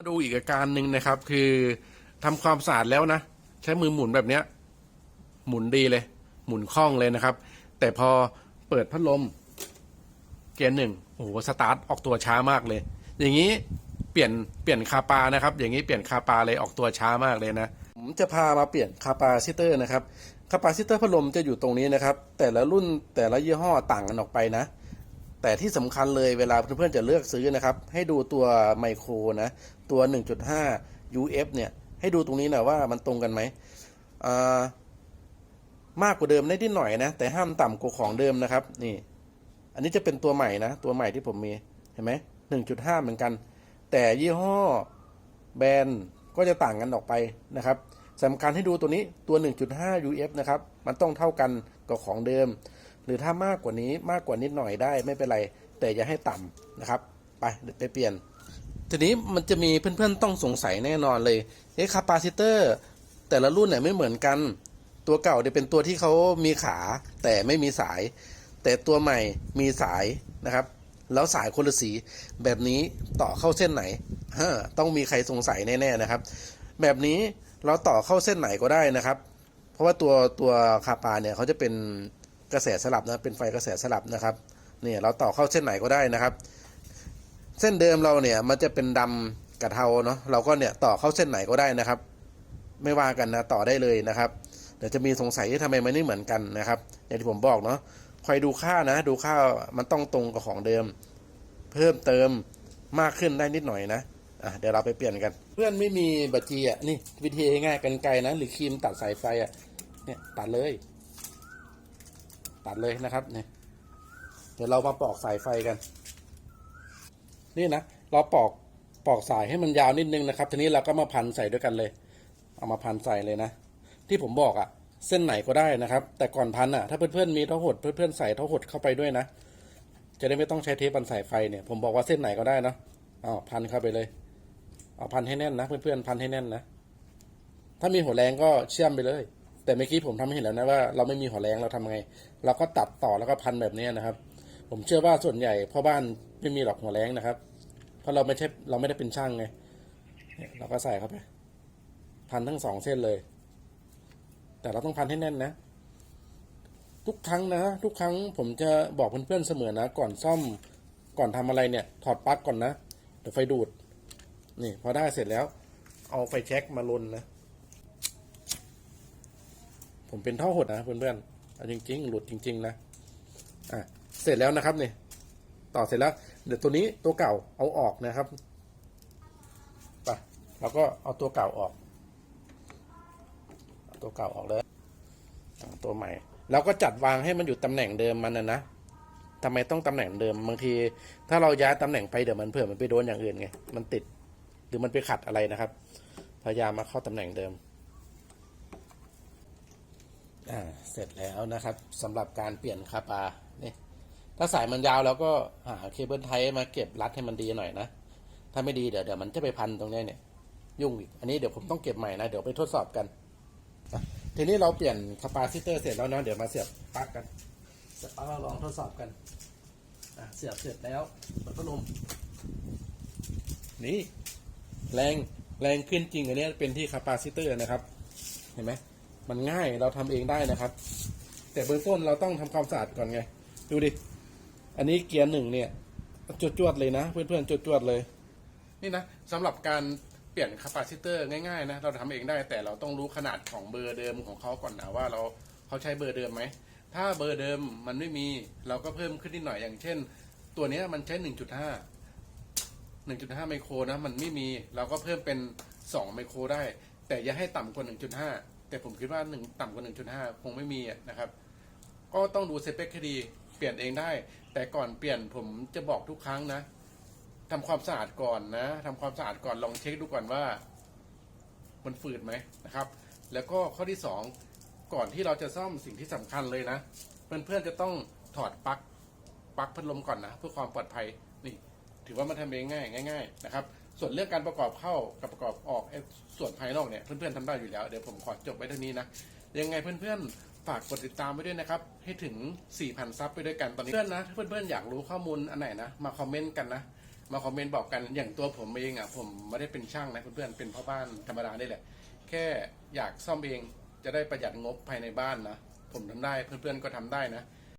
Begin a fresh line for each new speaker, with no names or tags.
าดูอีกอาการหนึ่งนะครับ คือทำความสะอาดแล้วนะ ใช้มือหมุนแบบเนี้ย หมุนดีเลย หมุนคล่องเลยนะครับ แต่พอเปิดพัดลม เกียร์หนึ่งโอ้โหสตาร์ทออกตัวช้ามากเลย อย่างนี้เปลี่ยนเปลี่ยนคาปานะครับ อย่างนี้เปลี่ยนคาปาเลยออกตัวช้ามากเลยนะผมจะพามาเปลี่ยนคาปาซิเตอร์นะครับคาปาซิเตอร์พัดลมจะอยู่ตรงนี้นะครับ แต่ละรุ่นแต่ละยี่ห้อต่างกันออกไปนะ แต่ที่สำคัญเลยเวลาเพื่อนๆจะเลือกซื้อนะครับ ให้ดูตัวไมโครนะตัว 1.5 UF เนี่ยให้ดูตรงนี้นะว่ามันตรงกันไหมอ่ามากกว่าเดิมได้นิดหน่อยนะ แต่ห้ามต่ำกว่าของเดิมนะครับ นี่ อันนี้จะเป็นตัวใหม่นะ ตัวใหม่ที่ผมมีเห็นไหม1.5เหมือนกัน แต่ยี่ห้อแบรนด์ก็จะต่างกันออกไปนะครับสำคัญให้ดูตัวนี้ตัว 1.5 UF นะครับ มันต้องเท่ากันกับของเดิม หรือถ้ามากกว่านี้มากกว่านิดหน่อยได้ไม่เป็นไร แต่อย่าให้ต่ำนะครับ ไปไปเปลี่ยน ทีนี้มันจะมีเพื่อนๆต้องสงสัยแน่นอนเลยเอ๊ะคาปาซิเตอร์แต่ละรุ่นเนี่ยไม่เหมือนกัน ตัวเก่าเนี่ยเป็นตัวที่เขามีขา แต่ไม่มีสาย แต่ตัวใหม่มีสายนะครับ แล้วสายคนละสีแบบนี้ต่อเข้าเส้นไหนฮะต้องมีใครสงสัยแน่ๆนะครับ แบบนี้เราต่อเข้าเส้นไหนก็ได้นะครับ เพราะว่าตัวตัวคาปาเนี่ยเขาจะเป็น กระแสสลับนะเป็นไฟกระแสสลับนะครับเนี่ยเราต่อเข้าเส้นไหนก็ได้นะครับ เส้นเดิมเราเนี่ยมันจะเป็นดำกับเทาเนาะเราก็เนี่ยต่อเข้าเส้นไหนก็ได้นะครับ ไม่ว่ากันนะต่อได้เลยนะครับเดี๋ยวจะมีสงสัยที่ทำไมมันไม่เหมือนกันนะครับอย่างที่ผมบอกเนาะคอยดูค่านะ ดูค่ามันต้องตรงกับของเดิม เพิ่มเติมมากขึ้นได้นิดหน่อยนะอะเดี๋ยวเราไปเปลี่ยนกัน เพื่อนไม่มีบัตรจีอะนี่วิธีง่ายกันไกลนะหรือครีมตัดสายไฟอะเนี่ยตัดเลย ตัดเลยนะครับเนี่ยเดี๋ยวเรามาปอกสายไฟกัน นี่นะเราปอกปอกสายให้มันยาวนิดนึงนะครับ ทีนี้เราก็มาพันใส่ด้วยกันเลย เอามาพันใส่เลยนะ ที่ผมบอกอะ่ะ เส้นไหนก็ได้นะครับ แต่ก่อนพันอะ่ะถ้าเพื่อนๆมีเท้าหดเพื่อนๆใส่เท้าหดเข้าไปด้วยนะจะได้ไม่ต้องใช้เทปพันสายไฟเนี่ยผมบอกว่าเส้นไหนก็ได้นะอ๋อพันเข้าไปเลยเอาพันให้แน่นนะเพื่อนๆพันให้แน่นนะถ้ามีหัวแรงก็เชื่อมไปเลย แต่เมื่อกี้ผมทำให้เห็นแล้วนะว่าเราไม่มีหัวแรงเราทำไง เราก็ตัดต่อแล้วก็พันแบบนี้นะครับ ผมเชื่อว่าส่วนใหญ่พ่อบ้านไม่มีหรอกหัวแรงนะครับ เพราะเราไม่ใช่เราไม่ได้เป็นช่างไงเราก็ใส่เข้าไปพันทั้งสองเส้นเลย แต่เราต้องพันให้แน่นนะ ทุกครั้งนะ ทุกครั้งผมจะบอกเพื่อนๆเสมอนะ ก่อนซ่อมก่อนทำอะไรเนี่ย ถอดปลั๊กก่อนนะเดี๋ยวไฟดูด นี่ พอได้เสร็จแล้ว เอาไฟแช็กมาลนนะ ผมเป็นท่อหดนะเพื่อนๆเอาจริง ๆ หลุดจริง ๆ นะอะเสร็จแล้วนะครับเนี่ยต่อเสร็จแล้ว เดี๋ยวตัวนี้ตัวเก่าเอาออกนะครับไปเราก็เอาตัวเก่าออกตัวเก่าออกเลยตัวใหม่เราก็จัดวางให้มันอยู่ตำแหน่งเดิมมันนะนะทำไมต้องตำแหน่งเดิมบางที ถ้าเราย้ายตำแหน่งไปเดี๋ยวมันเผื่อมันไปโดนอย่างอื่นไงมันติดหรือมันไปขัดอะไรนะครับ พยายามมาเข้าตำแหน่งเดิม อ่าเสร็จแล้วนะครับสำหรับการเปลี่ยนคาปานี่ถ้าสายมันยาวเราก็หาเคเบิลไทมาเก็บรัดให้มันดีหน่อยนะ ถ้าไม่ดีเดี๋ยวเดี๋ยวมันจะไปพันตรงนี้เนี่ยยุ่งอีก อันนี้เดี๋ยวผมต้องเก็บใหม่นะ เดี๋ยวไปทดสอบกัน ทีนี้เราเปลี่ยนคาปาซิเตอร์เสร็จแล้วเนาะเดี๋ยวมาเสียบปลั๊กกันเสียบปลั๊กเราลองทดสอบกันเสียบเสร็จแล้วเปิดพัดลมนี่แรงแรงขึ้นจริงอันนี้เป็นที่คาปาซิเตอร์นะครับ เห็นไหม มันง่ายเราทำเองได้นะครับ แต่เบื้องต้นเราต้องทำความสะอาดก่อนไง ดูดิ อันนี้เกียร์หนึ่งเนี่ยจวดๆเลยนะ เพื่อนๆจวดๆเลย นี่นะสำหรับการเปลี่ยนคาปาซิเตอร์ง่ายๆนะเราทำเองได้แต่เราต้องรู้ขนาดของเบอร์เดิมของเขาก่อนนะว่าเราเขาใช้เบอร์เดิมไหมถ้าเบอร์เดิมมันไม่มีเราก็เพิ่มขึ้นนิดหน่อยอย่างเช่น ตัวนี้มันใช้ 1.5 1.5 ไมโครนะ มันไม่มีเราก็เพิ่มเป็น 2 ไมโครได้ แต่อย่าให้ต่ำกว่า 1.5 แต่ผมคิดว่า1ต่ำกว่า 1.5 คงไม่มีนะครับ ก็ต้องดูสเปคให้ดี เปลี่ยนเองได้ แต่ก่อนเปลี่ยนผมจะบอกทุกครั้งนะทำความสะอาดก่อนนะทำความสะอาดก่อนลองเช็คดูก่อนว่า มันฝืดไหมนะครับ แล้วก็ข้อที่สองก่อนที่เราจะซ่อมสิ่งที่สำคัญเลยนะเพื่อนๆจะต้องถอดปลั๊กปลั๊กพัดลมก่อนนะเพื่อความปลอดภัยนี่ ถือว่ามันทำเองง่ายง่ายๆนะครับ ส่วนเรื่องการประกอบเข้ากับประกอบออกไอ้ส่วนภายนอกเนี่ยเพื่อนๆทำได้อยู่แล้วเดี๋ยวผมขอจบไว้เท่านี้นะยังไงเพื่อนๆฝากกดติดตามไว้ด้วยนะครับ ให้ถึง 4,000 ซับไปด้วยกันตอนนี้เพื่อนนะถ้าเพื่อนๆอยากรู้ข้อมูลอันไหนนะมาคอมเมนต์กันนะมาคอมเมนต์บอกกันอย่างตัวผมเองอะผมไม่ได้เป็นช่างนะเพื่อนๆเป็นพ่อบ้านธรรมดาได้แหละ แค่อยากซ่อมเองจะได้ประหยัดงบภายในบ้านนะผมทำได้เพื่อนๆก็ทำได้นะ